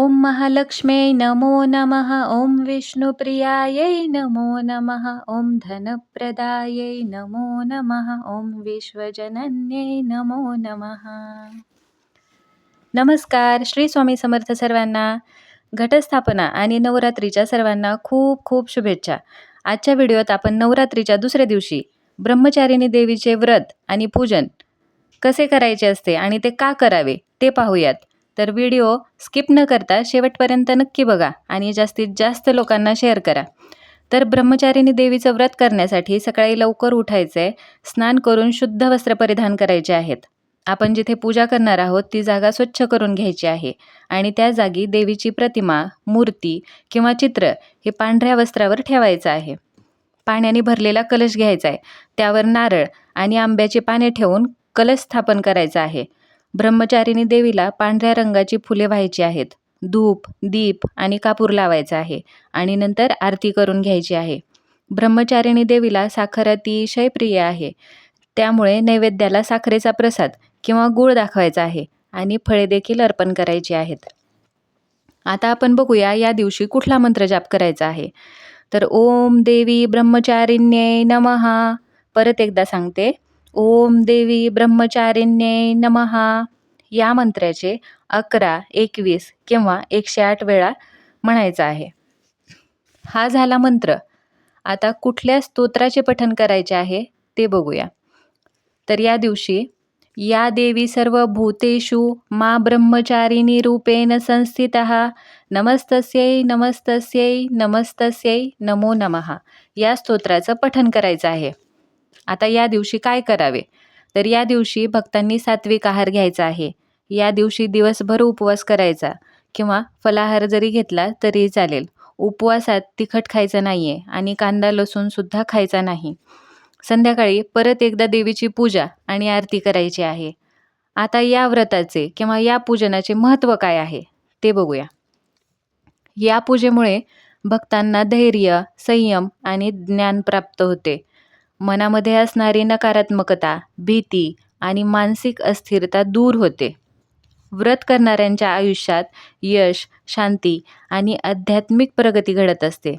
ॐ महालक्ष्म्यै नमो नमः ॐ विष्णुप्रियायै नमो नमः ॐ धनप्रदायै नमो नमः ॐ विश्वजनन्यै नमो नमः। नमस्कार श्री स्वामी समर्थ सर्वांना घटस्थापना आणि नवरात्रीच्या सर्वांना खूप खूप शुभेच्छा. आजच्या व्हिडिओत आपण नवरात्रीच्या दुसऱ्या दिवशी ब्रह्मचारिणी देवीचे व्रत आणि पूजन कसे करायचे असते आणि ते का करावे ते पाहूयात. तर व्हिडिओ स्किप न करता शेवटपर्यंत नक्की बघा आणि जास्तीत जास्त लोकांना शेअर करा. तर ब्रह्मचारिणी देवीचं व्रत करण्यासाठी सकाळी लवकर उठायचं आहे स्नान करून शुद्ध वस्त्र परिधान करायचे आहेत. आपण जिथे पूजा करणार आहोत ती जागा स्वच्छ करून घ्यायची आहे आणि त्या जागी देवीची प्रतिमा मूर्ती किंवा चित्र हे पांढऱ्या वस्त्रावर ठेवायचं आहे. पाण्याने भरलेला कलश घ्यायचा आहे. त्यावर नारळ आणि आंब्याची पाने ठेवून कलश स्थापन करायचा आहे. ब्रह्मचारिणी देवीला पांढऱ्या रंगाची फुले व्हायची आहेत. धूप दीप आणि कापूर लावायचा आहे आणि नंतर आरती करून घ्यायची आहे. ब्रह्मचारिणी देवीला साखर अतिशय प्रिय आहे. त्यामुळे नैवेद्याला साखरेचा प्रसाद किंवा गूळ दाखवायचा आहे आणि फळे देखील अर्पण करायची आहेत. आता आपण बघूया या दिवशी कुठला मंत्र जाप करायचा आहे. तर ओम देवी ब्रह्मचारिण्ये नमहा परत एकदा सांगते. ओम देवी ब्रह्मचारिण्ये नमहा या मंत्राचे अकरा एकवीस किंवा एकशे आठ वेळा म्हणायचा आहे. हा झाला मंत्र. आता कुठल्या स्तोत्राचे पठन करायचे आहे ते बघूया. तर या दिवशी या देवी सर्व भूतेषु मा ब्रह्मचारिणी रूपेण संस्थित नमस्तस्यै नमस्तस्यै नमस्तस्यै नमो नमः. या स्तोत्राचं पठन करायचं आहे. आता या दिवशी काय करावे? तर या दिवशी भक्तांनी सात्विक आहार घ्यायचा आहे. या दिवशी दिवसभर उपवास करायचा. किंवा फलाहार जरी घेतला तरी चालेल. उपवासात तिखट खायचं नाही आहे आणि कांदा लसूणसुद्धा खायचा नाही. संध्याकाळी परत एकदा देवीची पूजा आणि आरती करायची आहे. आता या व्रताचे किंवा या पूजनाचे महत्त्व काय आहे? ते बघूया. या पूजेमुळे भक्तांना धैर्य संयम आणि ज्ञान प्राप्त होते. मनामध्ये असणारी नकारात्मकता भीती आणि मानसिक अस्थिरता दूर होते. व्रत करणाऱ्यांच्या आयुष्यात यश शांती आणि आध्यात्मिक प्रगती घडत असते.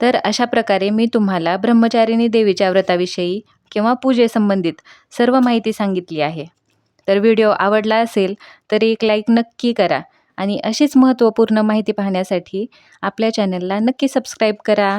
तर अशा प्रकारे मी तुम्हाला ब्रह्मचारिणी देवीच्या व्रताविषयी किंवा पूजेसंबंधित सर्व माहिती सांगितली आहे. तर व्हिडिओ आवडला असेल तर एक लाईक नक्की करा आणि अशीच महत्त्वपूर्ण माहिती पाहण्यासाठी आपल्या चॅनलला नक्की सबस्क्राईब करा.